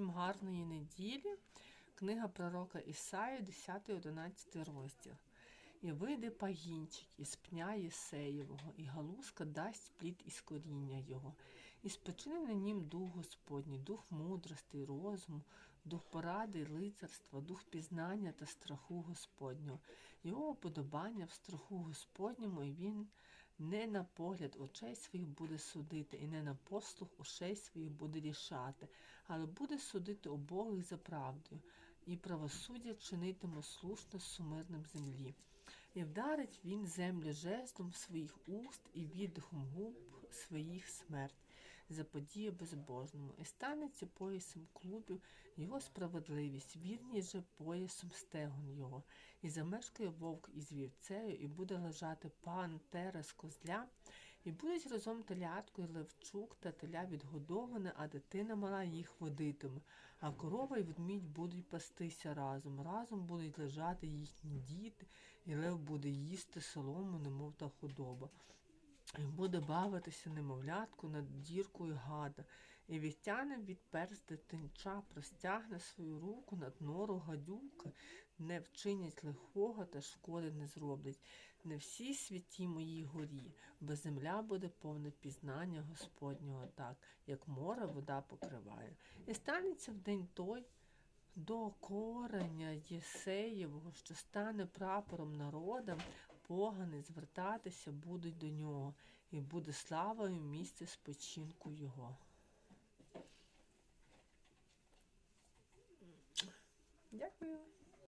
всім гарної неділі. Книга пророка Ісаї, 10-11 розділ. І вийде пагінчик із пня Єсеєвого, і галузка дасть плід із коріння його, і спочине на нім дух Господній, дух мудрости, розуму, дух поради, лицарства, дух пізнання та страху Господнього. Його уподобання в страху Господньому, і він не на погляд очей своїх буде судити, і не на послух очей своїх буде рішати, але буде судити обох за правдою, і правосуддя чинитиме слушно сумирним землі. І вдарить він землю жестом своїх уст і віддихом губ своїх смерть, заподіє безбожному, і станеться поясом клубів його справедливість, вірність же поясом стегон його, і замешкає вовк із вівцею, і буде лежати пантера з козля, і будуть разом телятко і левчук та теля відгодоване, а дитина мала їх водитиме, а корова і ведмідь будуть пастися разом. Разом будуть лежати їхні діти, і лев буде їсти солому, немов та худоба. Буде бавитися немовлятку над діркою гада, і відтяне від перст дитинча, простягне свою руку над нору гадюки, не вчинять лихого та шкоди не зроблять. Не всі святі моїй горі, бо земля буде повне пізнання Господнього так, як море вода покриває. І станеться в день той, до кореня Єсеєвого, що стане прапором народам, погани звертатися будуть до нього, і буде славою місце спочинку його. Дякую.